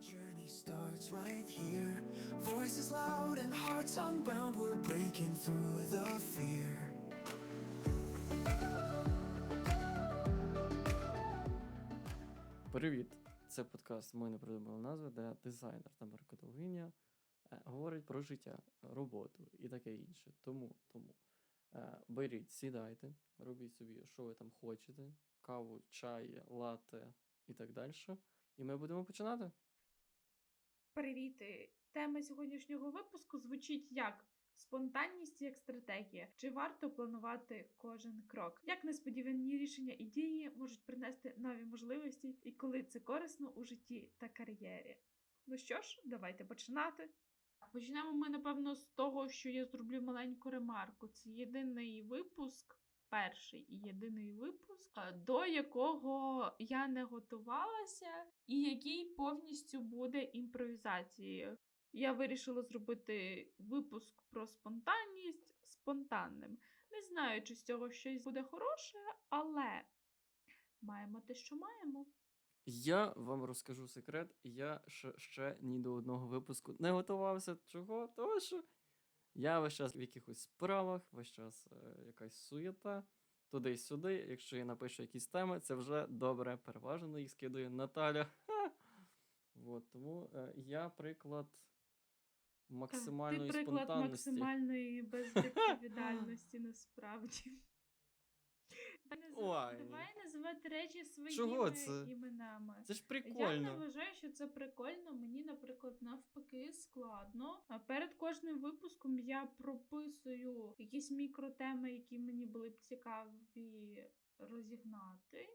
journey starts right here. Voices loud and hearts unbound. We're breaking through the fear. Привіт! Це подкаст Ми не придумали назви, де дизайнер та маркетологиня е, говорить про життя, роботу і таке інше. Тому, тому е, беріть, сідайте, робіть собі, що ви там хочете: каву, чай, лате і так далі. І ми будемо починати. Привіт! Тема сьогоднішнього випуску звучить як спонтанність як стратегія. Чи варто планувати кожен крок? Як несподівані рішення і дії можуть принести нові можливості, і коли це корисно у житті та кар'єрі? Ну що ж, давайте починати. Почнемо ми, напевно, з того, що я зроблю маленьку ремарку. Це єдиний випуск, перший і єдиний випуск, е, до якого я не готувалася, і який повністю буде імпровізацією. Я вирішила зробити випуск про спонтанність спонтанним. Не знаю, чи з цього щось буде хороше, але маємо те, що маємо. Я вам розкажу секрет. Я ще, ще ні до одного випуску не готувався. Чого? Тому що я весь час в якихось справах, весь час е, якась суєта, туди-сюди. Якщо я напишу якісь теми, це вже добре. Переважно їх скидує Наталя. Ха! От, тому е, я приклад максимальної Ти приклад спонтанності. максимальної безвідповідальності насправді. Давай, Ой. Давай називати речі своїми Чого це? іменами. Це ж Я не прикольно. вважаю, що це прикольно. Мені, наприклад, навпаки, складно. А перед кожним випуском я прописую якісь мікротеми, які мені були б цікаві розігнати,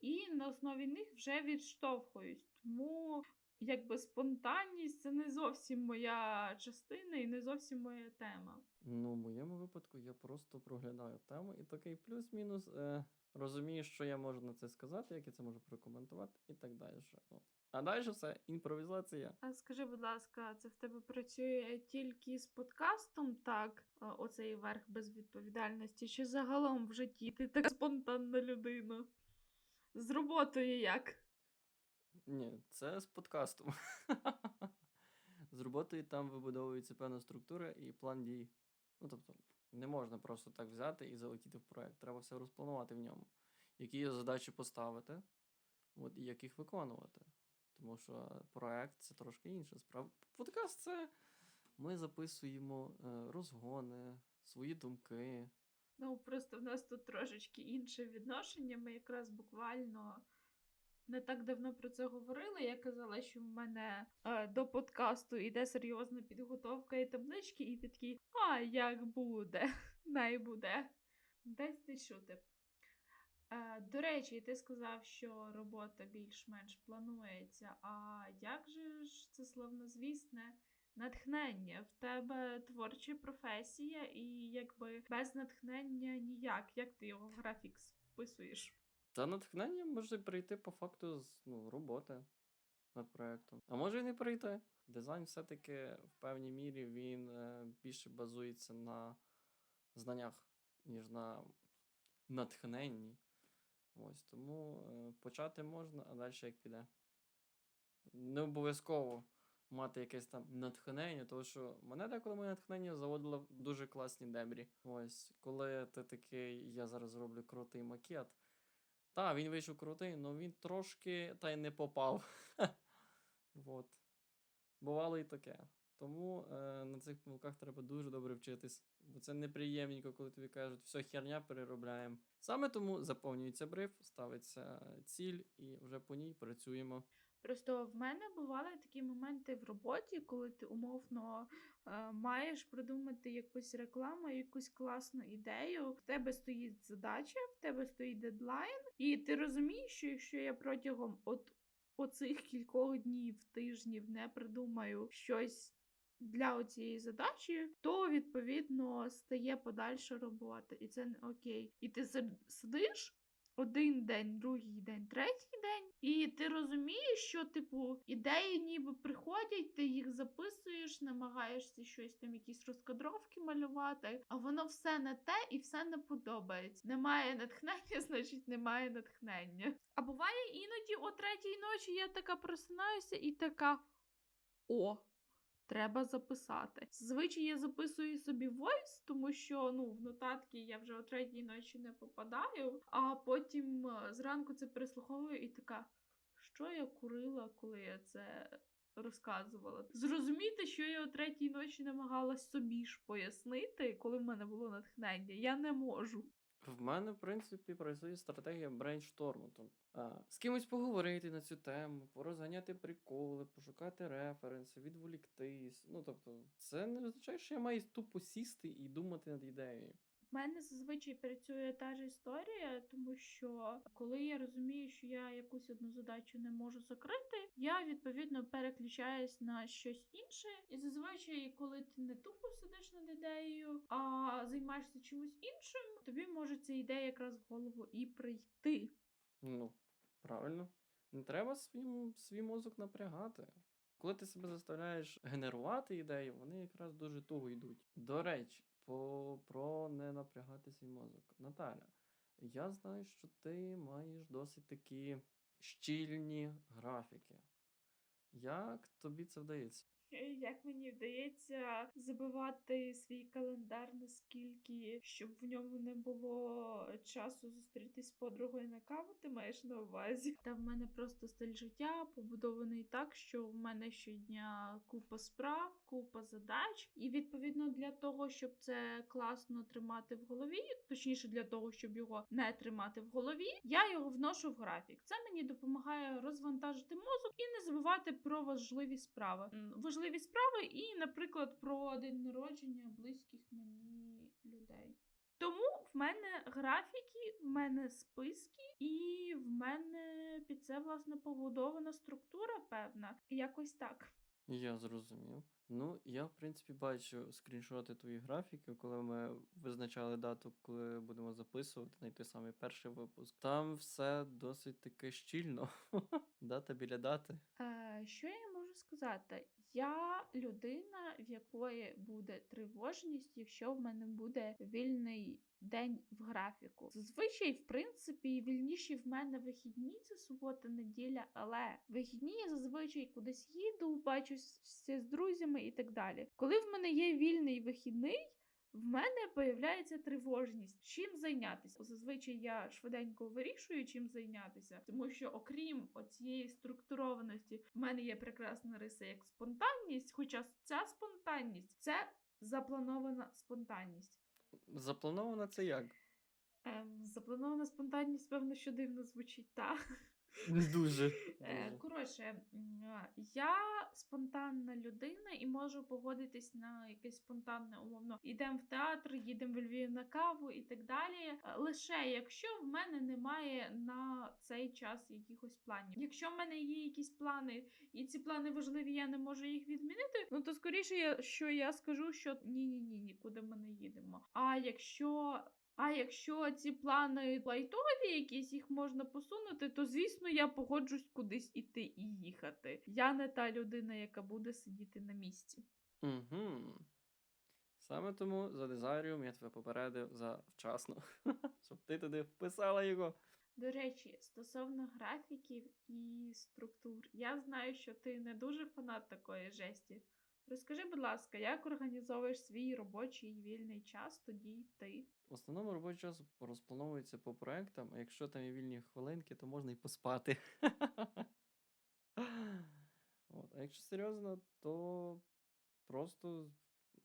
і на основі них вже відштовхуюсь. Тому якби спонтанність це не зовсім моя частина і не зовсім моя тема. Ну, в моєму випадку я просто проглядаю тему і такий плюс-мінус е, розумію, що я можу на це сказати, як я це можу прокоментувати і так далі. От. А далі все імпровізація. А скажи, будь ласка, це в тебе працює тільки з подкастом, так, оцей верх безвідповідальності, чи загалом в житті ти така спонтанна людина? З роботою як? Ні, це з подкастом. з роботою там вибудовується певна структура і план дій. Ну, тобто, не можна просто так взяти і залетіти в проект. Треба все розпланувати в ньому. Які є задачі поставити, от, і як їх виконувати. Тому що проект це трошки інша справа. Подкаст це ми записуємо е, розгони, свої думки. Ну, просто в нас тут трошечки інше відношення. Ми якраз буквально не так давно про це говорили. Я казала, що в мене е, до подкасту йде серйозна підготовка і таблички, і ти такий, а як буде, най буде. Десь ти чути. Е, до речі, ти сказав, що робота більш-менш планується. А як же ж це словнозвісне натхнення? В тебе творча професія, і якби без натхнення ніяк. Як ти його в графік вписуєш? Та натхнення може прийти по факту з ну, роботи над проєктом. А може і не прийти. Дизайн все-таки в певній мірі він е, більше базується на знаннях, ніж на натхненні. Ось тому е, почати можна, а далі як піде. Не обов'язково мати якесь там натхнення, тому що мене деколи моє натхнення заводило в дуже класні дебрі. Ось, коли ти такий, я зараз зроблю крутий макет. Так, він вийшов крутий, але він трошки та й не попав. От. Бувало і таке. Тому е, на цих помилках треба дуже добре вчитись, бо це неприємненько, коли тобі кажуть, все херня переробляємо. Саме тому заповнюється бриф, ставиться ціль і вже по ній працюємо. Просто в мене бували такі моменти в роботі, коли ти умовно е, маєш придумати якусь рекламу, якусь класну ідею. В тебе стоїть задача, в тебе стоїть дедлайн, і ти розумієш, що якщо я протягом от оцих кількох днів, тижнів не придумаю щось. Для цієї задачі, то відповідно стає подальша робота, і це не окей. І ти си- сидиш, один день, другий день, третій день, і ти розумієш, що типу ідеї ніби приходять, ти їх записуєш, намагаєшся щось там, якісь розкадровки малювати, а воно все не те і все не подобається. Немає натхнення, значить немає натхнення. А буває іноді о третій ночі я така просинаюся і така о. Треба записати. Зазвичай я записую собі войс, тому що ну в нотатки я вже о третій ночі не попадаю, а потім е, зранку це переслуховую і така, що я курила, коли я це розказувала. Зрозуміти, що я о третій ночі намагалась собі ж пояснити, коли в мене було натхнення, я не можу. В мене, в принципі, працює стратегія брейншторму. Тобто, а, з кимось поговорити на цю тему, порозганяти приколи, пошукати референси, відволіктись. Ну, тобто, це не означає, що я маю тупо сісти і думати над ідеєю. У мене зазвичай працює та ж історія, тому що коли я розумію, що я якусь одну задачу не можу закрити, я відповідно переключаюсь на щось інше. І зазвичай, коли ти не тупо сидиш над ідеєю, а займаєшся чимось іншим, тобі може ця ідея якраз в голову і прийти. Ну, правильно. Не треба свій, свій мозок напрягати. Коли ти себе заставляєш генерувати ідеї, вони якраз дуже туго йдуть. До речі, по, про не напрягати свій мозок. Наталя, я знаю, що ти маєш досить такі щільні графіки. Як тобі це вдається? Як мені вдається забивати свій календар наскільки, щоб в ньому не було часу зустрітись з подругою на каву, ти маєш на увазі? Та в мене просто стиль життя побудований так, що в мене щодня купа справ, купа задач, і відповідно для того, щоб це класно тримати в голові, точніше для того, щоб його не тримати в голові, я його вношу в графік. Це мені допомагає розвантажити мозок і не забувати про важливі справи. М, Важливі справи, і, наприклад, про день народження близьких мені людей. Тому в мене графіки, в мене списки, і в мене під це власне побудована структура певна. Якось так. Я зрозумів. Ну, я, в принципі, бачу скріншоти твоїх графіків, коли ми визначали дату, коли будемо записувати на той самий перший випуск. Там все досить таки щільно. Дата біля дати. Що я можу сказати? Я людина, в якої буде тривожність, якщо в мене буде вільний день в графіку. Зазвичай, в принципі, вільніші в мене вихідні це субота, неділя, але вихідні я зазвичай кудись їду, бачуся з друзями і так далі. Коли в мене є вільний вихідний. В мене появляється тривожність. Чим зайнятися? Зазвичай я швиденько вирішую, чим зайнятися, тому що окрім оцієї структурованості, в мене є прекрасна риса як спонтанність. Хоча ця спонтанність це запланована спонтанність. Заплановано це як? Ем, запланована спонтанність, певно, що дивно звучить, та. Дуже. Е. Коротше, я спонтанна людина і можу погодитись на якесь спонтанне умовно. Йдемо в театр, їдемо в Львів на каву і так далі. Е, Лише якщо в мене немає на цей час якихось планів. Якщо в мене є якісь плани, і ці плани важливі, я не можу їх відмінити. Ну то скоріше, я що я скажу, що ні, ні, ні, нікуди ми не їдемо. А якщо а якщо ці плани лайтові, якісь їх можна посунути, то звісно я погоджусь кудись іти і їхати. Я не та людина, яка буде сидіти на місці. Угу. Саме тому за дизайріум я тебе попередив завчасно, щоб ти туди вписала його. До речі, стосовно графіків і структур, я знаю, що ти не дуже фанат такої жесті. Розкажи, будь ласка, як організовуєш свій робочий і вільний час, тоді й ти. В основному робочий час розплановується по проектам, а якщо там є вільні хвилинки, то можна і поспати. От. А якщо серйозно, то просто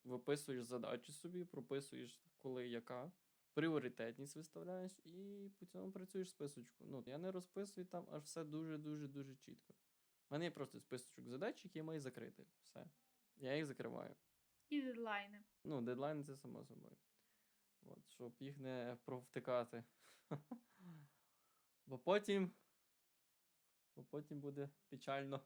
виписуєш задачі собі, прописуєш, коли яка, пріоритетність виставляєш і по цьому працюєш списочку. Ну, я не розписую там аж все дуже-дуже дуже чітко. У мене є просто списочок задач, які я маю закрити. Все. Я їх закриваю. І дедлайни. Ну, дедлайн це само собою. От, щоб їх не провтикати. Бо потім. Бо потім буде печально.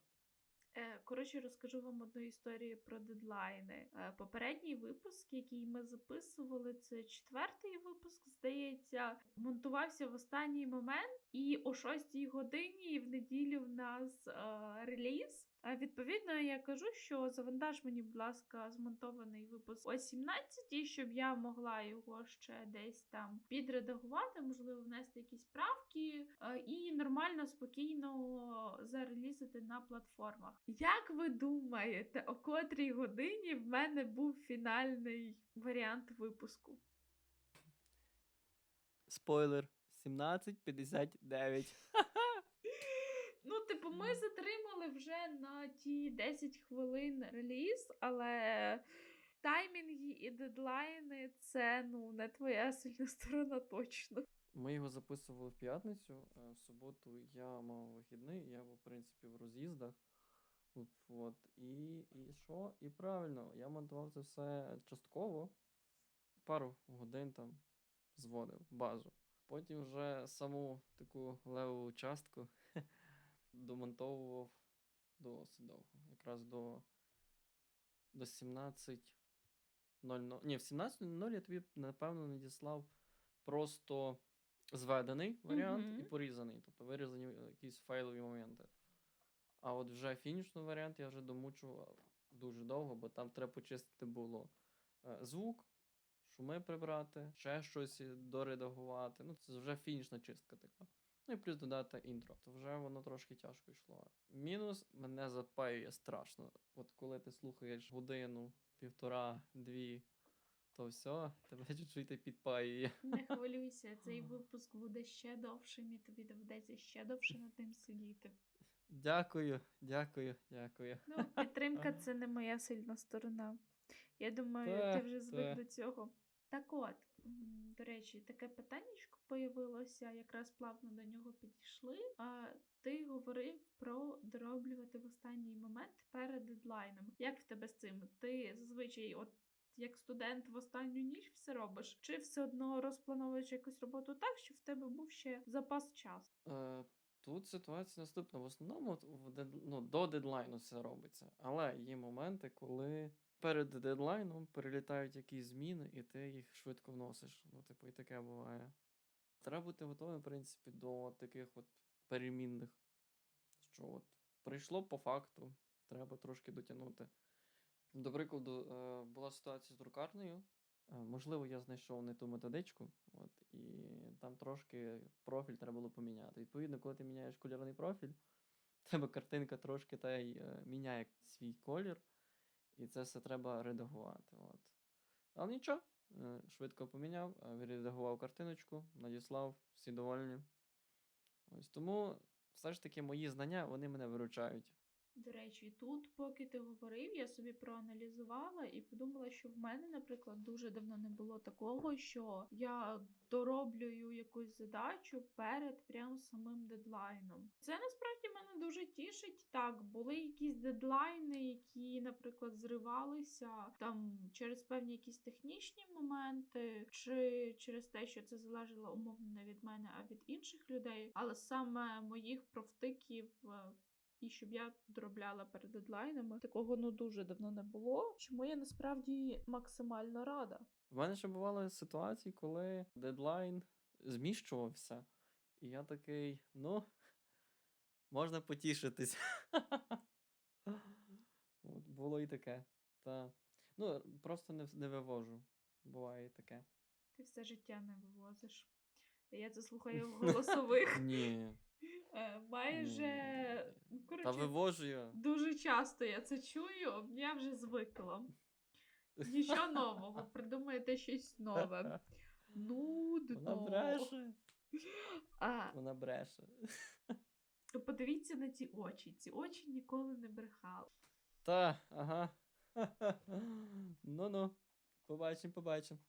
Е, Коротше, розкажу вам одну історію про дедлайни. Е, Попередній випуск, який ми записували, це четвертий випуск, здається, монтувався в останній момент, і о 6 годині в неділю в нас е, реліз. А відповідно, я кажу, що завантаж мені, будь ласка, змонтований випуск о 17, щоб я могла його ще десь там підредагувати, можливо, внести якісь правки е, і нормально, спокійно зарелізити на платформах. Як ви думаєте, о котрій годині в мене був фінальний варіант випуску? Спойлер 17.59. Типу, ми затримали вже на ті 10 хвилин реліз, але таймінги і дедлайни це ну не твоя сильна сторона точно. Ми його записували в п'ятницю. е, В суботу я мав вихідний, я був, в принципі, в роз'їздах. От, От. І, і що? І правильно, я монтував це все частково. Пару годин там зводив базу. Потім вже саму таку леву частку домонтовував досить довго. Якраз до, до 17.00. Ні, в 17.00 я тобі, напевно, надіслав просто зведений варіант і порізаний, тобто вирізані якісь файлові моменти. А от вже фінішний варіант я вже домучував дуже довго, бо там треба почистити було е, звук, шуми прибрати, ще щось доредагувати. Ну, це вже фінішна чистка така. Ну і плюс додати інтро. То вже воно трошки тяжко йшло. Мінус мене запаює страшно. От коли ти слухаєш годину, півтора, дві, то все, тебе чуть-чуть підпаює. Не хвилюйся, цей випуск буде ще довшим, і тобі доведеться ще довше над ним сидіти. Дякую, дякую, дякую. Ну, підтримка це не моя сильна сторона. Я думаю, Та, ти вже звик та. до цього. Так от, до речі, таке питаннячко появилося, якраз плавно до нього підійшли. А ти говорив про дороблювати в останній момент перед дедлайном. Як в тебе з цим? Ти зазвичай, от як студент в останню ніч все робиш, чи все одно розплановуєш якусь роботу так, щоб в тебе був ще запас часу? Е, тут ситуація наступна. В основному в ну, до дедлайну все робиться. Але є моменти, коли перед дедлайном перелітають якісь зміни, і ти їх швидко вносиш. Ну, типу, і таке буває. Треба бути готовим, в принципі, до таких от перемінних. Що от прийшло по факту, треба трошки дотягнути. До прикладу, е, була ситуація з друкарнею. Е, Можливо, я знайшов не ту методичку, от, і там трошки профіль треба було поміняти. Відповідно, коли ти міняєш кольорний профіль, тебе картинка трошки та й е, міняє свій колір, і це все треба редагувати. От. Але нічого, е, швидко поміняв, е, відредагував картиночку, надіслав, всі довольні. Ось тому все ж таки мої знання вони мене виручають. До речі, тут, поки ти говорив, я собі проаналізувала і подумала, що в мене, наприклад, дуже давно не було такого, що я дороблюю якусь задачу перед прям самим дедлайном. Це насправді мене дуже тішить. Так, були якісь дедлайни, які, наприклад, зривалися там через певні якісь технічні моменти, чи через те, що це залежало умовно не від мене, а від інших людей. Але саме моїх профтиків. І щоб я доробляла перед дедлайнами. Такого ну дуже давно не було. Чому я насправді максимально рада. В мене ще бували ситуації, коли дедлайн зміщувався, і я такий, ну, можна потішитись. От, було і таке. Та. Ну, просто не, не вивожу. Буває і таке. Ти все життя не вивозиш. Я це слухаю в голосових. Ні. Е, Майже. Та коротше, вивожу я. дуже часто я це чую. Я вже звикла. Нічого нового, придумаєте щось нове. Нудно. Вона бреше. А, Вона бреше. подивіться на ці очі. Ці очі ніколи не брехали. Та, ага. Ну-ну. Побачимо, побачимо.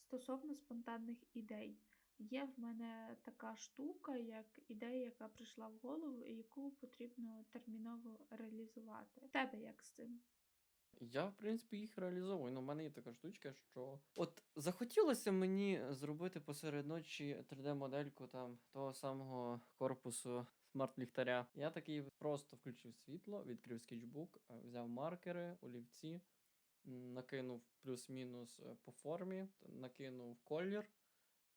Стосовно спонтанних ідей, є в мене така штука, як ідея, яка прийшла в голову, і яку потрібно терміново реалізувати. Тебе як з цим? Я, в принципі, їх реалізовую. Ну, в мене є така штучка, що от захотілося мені зробити посеред ночі 3D-модельку там того самого корпусу смарт-ліхтаря. Я такий просто включив світло, відкрив скетчбук, е, взяв маркери, олівці, накинув плюс-мінус е, по формі, накинув колір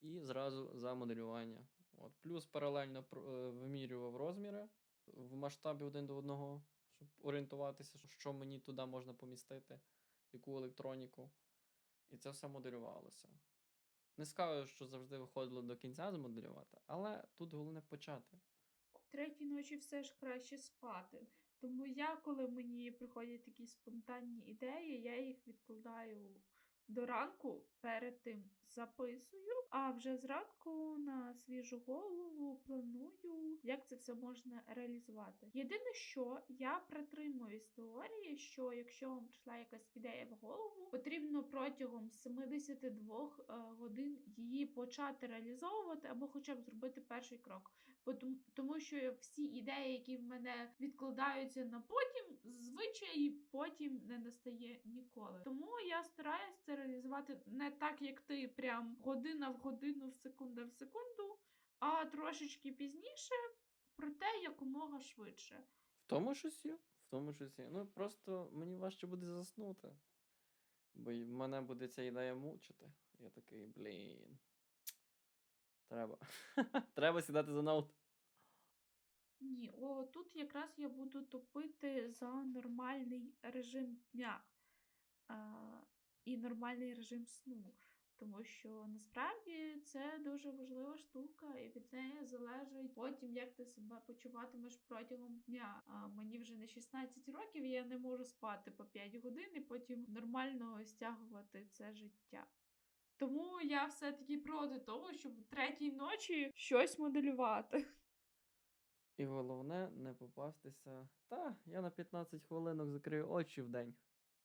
і зразу за моделювання. От. Плюс паралельно е, вимірював розміри в масштабі один до одного, щоб орієнтуватися, що мені туди можна помістити, яку електроніку. І це все моделювалося. Не скажу, що завжди виходило до кінця змоделювати, але тут головне почати. Третій ночі все ж краще спати. Тому я, коли мені приходять такі спонтанні ідеї, я їх відкладаю до ранку, перед тим записую, а вже зранку на свіжу голову планую, як це все можна реалізувати. Єдине, що я притримуюсь теорії, що якщо вам прийшла якась ідея в голову, потрібно протягом 72 е, годин її почати реалізовувати або хоча б зробити перший крок. Тому, що всі ідеї, які в мене відкладаються на потім, зазвичай потім не настає ніколи. Тому я стараюся це реалізувати не так, як ти, прям година в годину, в секунда в секунду, а трошечки пізніше, проте якомога швидше. В тому щось є, в тому щось є. Ну просто мені важче буде заснути. Бо мене буде ця ідея мучити. Я такий, блін. Треба. Треба сідати за ноут. Ні, о, тут якраз я буду топити за нормальний режим дня а, і нормальний режим сну. Тому що насправді це дуже важлива штука, і від неї залежить потім, як ти себе почуватимеш протягом дня. А мені вже не 16 років, і я не можу спати по 5 годин і потім нормально стягувати це життя. Тому я все-таки проти того, щоб третій ночі щось моделювати. І головне не попастися. Та, я на 15 хвилинок закрию очі в день.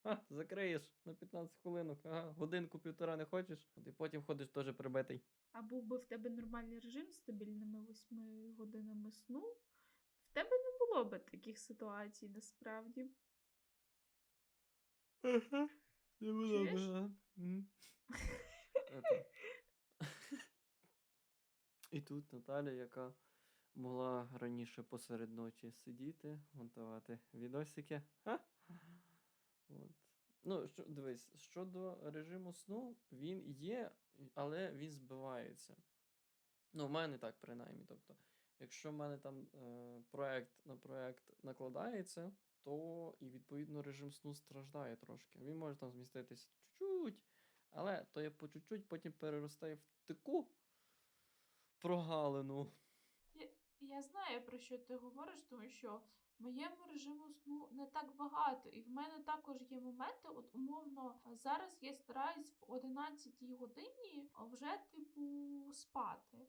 Ха, закриєш на 15 хвилинок, ага, годинку півтора не хочеш, от і потім ходиш теж прибитий. А був би в тебе нормальний режим з стабільними 8 годинами сну, в тебе не було би таких ситуацій насправді. Ага, не було б, ага. І тут Наталя, яка могла раніше посеред ночі сидіти, монтувати відосики. Ха? От. Ну, що, дивись, щодо режиму сну, він є, але він збивається. Ну, в мене так, принаймні. Тобто, якщо в мене там е, проект на проект накладається, то і відповідно режим сну страждає трошки. Він може там зміститися чуть-чуть, але то є по чуть-чуть, потім переростає в таку прогалину. Я знаю, про що ти говориш, тому що моєму режиму сну не так багато, і в мене також є моменти, от умовно, зараз я стараюсь в 11 годині вже типу спати.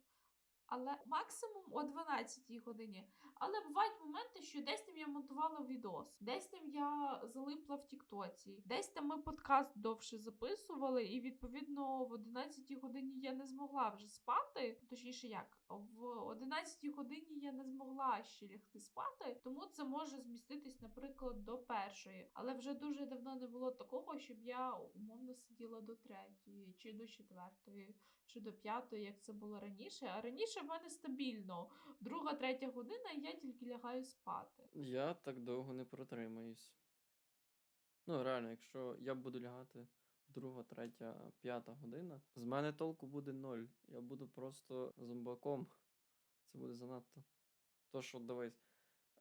Але максимум о 12 годині. Але бувають моменти, що десь там я монтувала відос, десь там я залипла в Тіктоці, десь там ми подкаст довше записували, і відповідно в 11 годині я не змогла вже спати. Точніше, як в 11 годині я не змогла ще лягти спати, тому це може зміститись, наприклад, до першої. Але вже дуже давно не було такого, щоб я умовно сиділа до третьої, чи до четвертої, чи до п'ятої, як це було раніше. А раніше в мене стабільно. Друга, третя година, і я тільки лягаю спати. Я так довго не протримаюсь. Ну, реально, якщо я буду лягати друга, третя, п'ята година, з мене толку буде ноль. Я буду просто зомбаком. Це буде занадто. То що, дивись,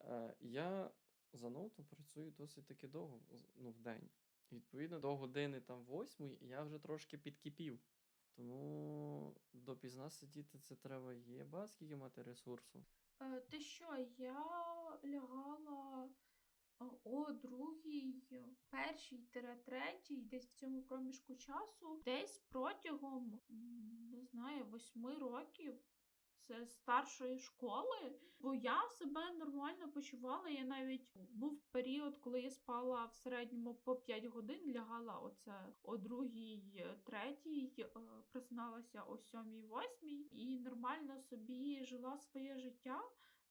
е, я за ноутом працюю досить таки довго, ну, в день. Відповідно, до години там восьмої я вже трошки підкипів. Тому допізна сидіти це треба є, скільки мати ресурсу. Е, Ти що, я лягала е, о другій, першій третій, десь в цьому проміжку часу, десь протягом не знаю, восьми років. Це старшої школи, бо я себе нормально почувала. Я навіть був період, коли я спала в середньому по 5 годин, лягала оце о другій, третій, е, просиналася о сьомій, восьмій і нормально собі жила своє життя.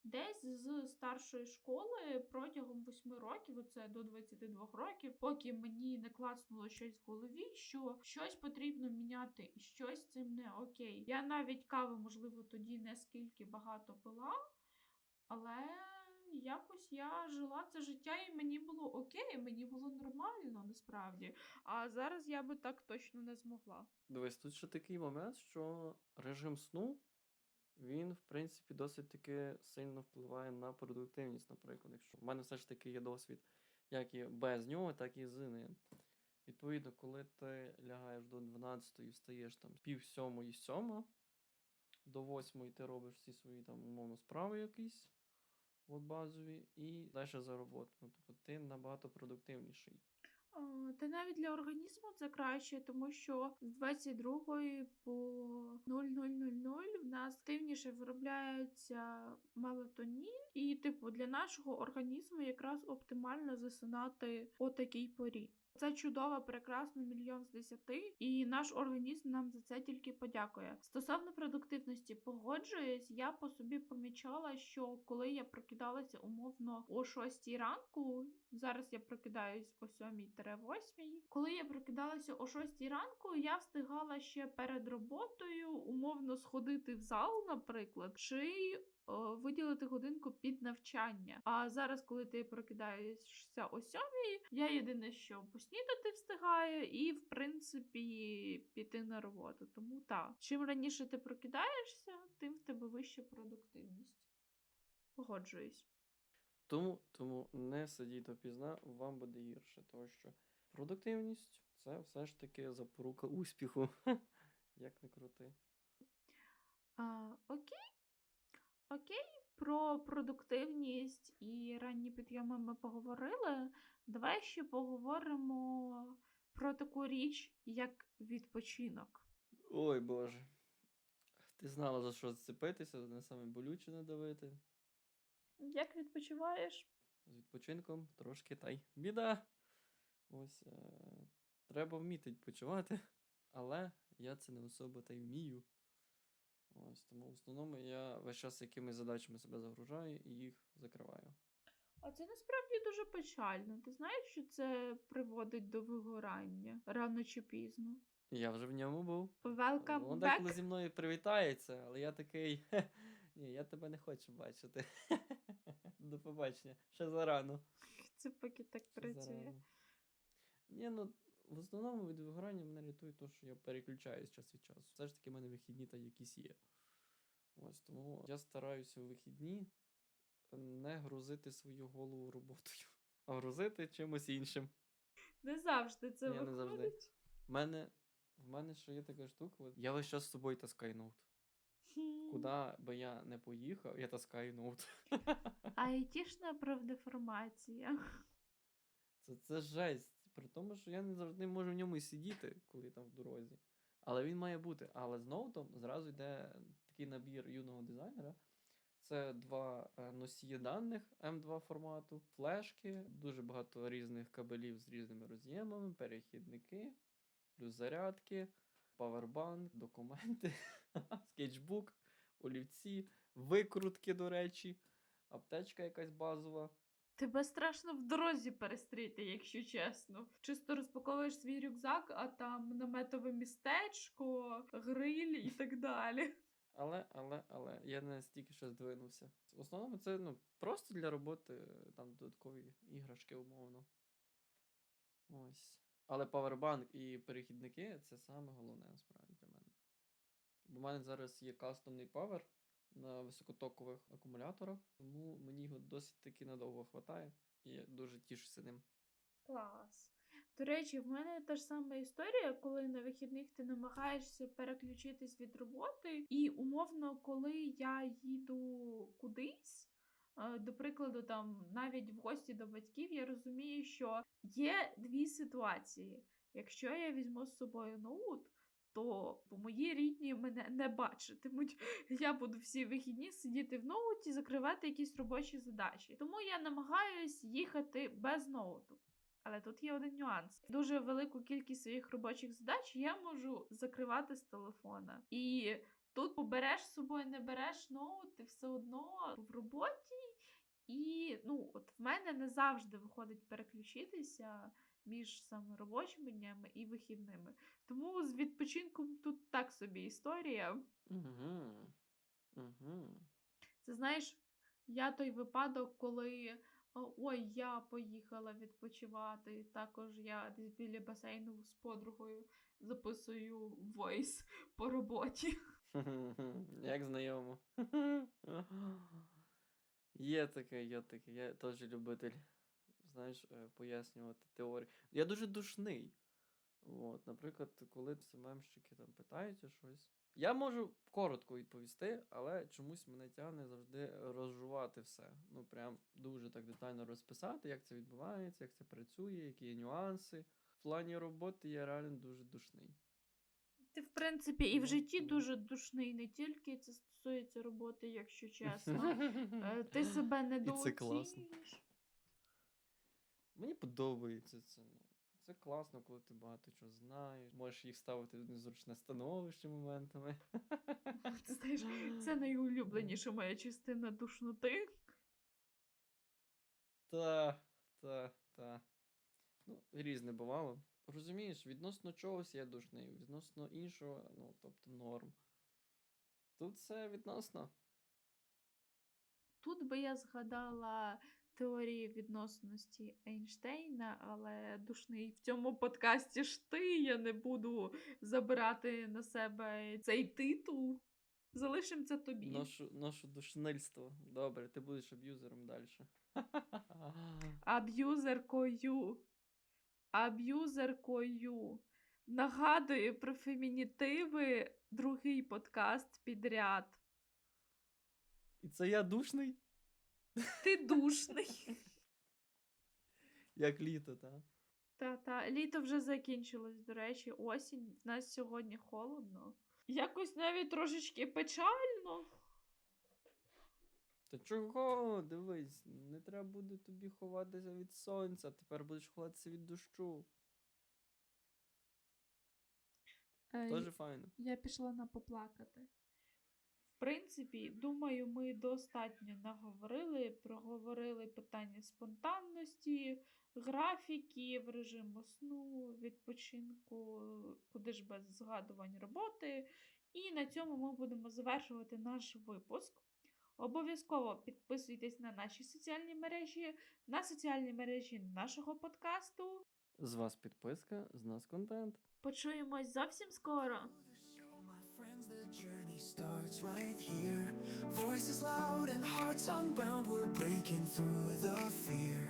Десь з старшої школи протягом 8 років, оце до 22 років, поки мені не клацнуло щось в голові, що щось потрібно міняти, і щось цим не окей. Я навіть кави, можливо, тоді не скільки багато пила. Але якось я жила це життя, і мені було окей, мені було нормально насправді. А зараз я би так точно не змогла. Дивись, тут ще такий момент, що режим сну, він, в принципі, досить таки сильно впливає на продуктивність, наприклад. Якщо в мене все ж таки є досвід, як і без нього, так і з ним. Відповідно, коли ти лягаєш до 12 і встаєш там пів сьомої сьома, до восьмої ти робиш всі свої там умовно справи якісь, от базові, і далі за роботу. Ну, тобто ти набагато продуктивніший. О, Та навіть для організму це краще, тому що з 22 по 0000 в нас активніше виробляється мелатонін, і, типу, для нашого організму якраз оптимально засинати о такій порі. Це чудово, прекрасно, мільйон з десяти, і наш організм нам за це тільки подякує. Стосовно продуктивності, погоджуюсь, я по собі помічала, що коли я прокидалася умовно о 6 ранку, зараз я прокидаюсь о 7-8, коли я прокидалася о 6 ранку, я встигала ще перед роботою умовно сходити в зал, наприклад, чи о, виділити годинку під навчання. А зараз, коли ти прокидаєшся о сьомій, я єдине, що поснідати встигаю, і в принципі піти на роботу. Тому так, чим раніше ти прокидаєшся, тим в тебе вища продуктивність. Погоджуюсь. Тому, тому не сидіть допізна, вам буде гірше, тому що продуктивність це все ж таки запорука успіху. Як не крути. А, окей. Окей, про продуктивність і ранні підйоми ми поговорили. Давай ще поговоримо про таку річ, як відпочинок. Ой Боже. Ти знала, за що зцепитися, на саме болюче надавити. Як відпочиваєш? З відпочинком трошки та й біда. Ось е, треба вміти відпочивати, але я це не особо та й вмію. Ось тому в основному я весь час якимись задачами себе загружаю і їх закриваю. А це насправді дуже печально. Ти знаєш, що це приводить до вигорання рано чи пізно. Я вже в ньому був. Welcome Воно back. деколи зі мною привітається, але я такий. Ні, я тебе не хочу бачити. До побачення. Ще зарано. Це поки так Ще працює. зарано. Ні, ну в основному від вигорання мене рятує те, що я переключаюсь час від часу. Все ж таки, в мене вихідні та якісь є. Ось тому я стараюся у вихідні не грузити свою голову роботою, а грузити чимось іншим. Не завжди це Ні, не завжди. В мене, в мене ще є така штука. Я весь час з собою таскаю ноут. Куди би я не поїхав, я таскаю ноут. Айтішна правдеформація. Це, це жесть. При тому, що я не завжди можу в ньому і сидіти, коли там в дорозі. Але він має бути. Але з ноутом зразу йде такий набір юного дизайнера. Це два е, носії даних М2 формату, флешки, дуже багато різних кабелів з різними роз'ємами, перехідники, плюс зарядки, павербанк, документи, скетчбук, олівці, викрутки, до речі, аптечка якась базова. Тебе страшно в дорозі перестріти, якщо чесно. Чисто розпаковуєш свій рюкзак, а там наметове містечко, гриль і так далі. Але, але, але я не настільки ще здвинувся. В основному це ну, просто для роботи, там додаткові іграшки умовно. Ось. Але павербанк і перехідники це саме головне насправді для мене. Бо в мене зараз є кастомний павер на високотокових акумуляторах, тому мені його досить таки надовго хватає, і я дуже тішуся ним. Клас. До речі, в мене та ж сама історія, коли на вихідних ти намагаєшся переключитись від роботи, і умовно, коли я їду кудись. е, До прикладу, там навіть в гості до батьків, я розумію, що є дві ситуації. Якщо я візьму з собою ноут, то по мої рідні мене не бачитимуть. Я буду всі вихідні сидіти в ноуті, закривати якісь робочі задачі. Тому я намагаюсь їхати без ноуту. Але тут є один нюанс. Дуже велику кількість своїх робочих задач я можу закривати з телефона. І тут побереш з собою, не береш ноут, ти все одно в роботі. І ну, от в мене не завжди виходить переключитися між саме робочими днями і вихідними. Тому з відпочинком тут так собі історія. Угу. Угу. Це знаєш, Я той випадок, коли ой, я поїхала відпочивати. Також я десь біля басейну з подругою записую войс по роботі. Як знайомо. Є таке, є таке. Я теж любитель, знаєш, е, пояснювати теорії. Я дуже душний. От, наприклад, коли СММщики там питаються щось. Я можу коротко відповісти, але чомусь мене тягне завжди розжувати все. Ну, прям дуже так детально розписати, як це відбувається, як це працює, які є нюанси. В плані роботи я реально дуже душний. Ти, в принципі, і в Ну, житті дуже душний, не тільки це стосується роботи, якщо чесно. Е, Ти себе недооцінюєш. Мені подобається це. Ну, це класно, коли ти багато чого знаєш. Можеш їх ставити в незручне становище моментами. Ти знаєш, це найулюбленіша моя частина душноти. Та, та, та. Ну, різне бувало. Розумієш, відносно чогось я душний, відносно іншого, ну, тобто норм. Тут все відносно. Тут би я згадала теорії відносності Ейнштейна, але душний в цьому подкасті ж ти. Я не буду забирати на себе цей титул. Залишимо це тобі. Ношу, ношу душнильство. Добре, ти будеш аб'юзером далі. Аб'юзеркою. Аб'юзеркою. Нагадую про фемінітиви другий подкаст підряд. І це я душний? Ти душний. Як літо, так? Та-та, літо вже закінчилось, до речі, осінь. В нас сьогодні холодно. Якось навіть трошечки печально. Та чого? Дивись, не треба буде тобі ховатися від сонця, тепер будеш ховатися від дощу. Тоже файно. Я пішла на поплакати. В принципі, думаю, ми достатньо наговорили, проговорили питання спонтанності, графіків, режиму сну, відпочинку, куди ж без згадувань роботи. І на цьому ми будемо завершувати наш випуск. Обов'язково підписуйтесь на наші соціальні мережі, на соціальні мережі нашого подкасту. З вас підписка, з нас контент. Почуємось зовсім скоро. starts right here. Voices loud and hearts unbound, we're breaking through the fear.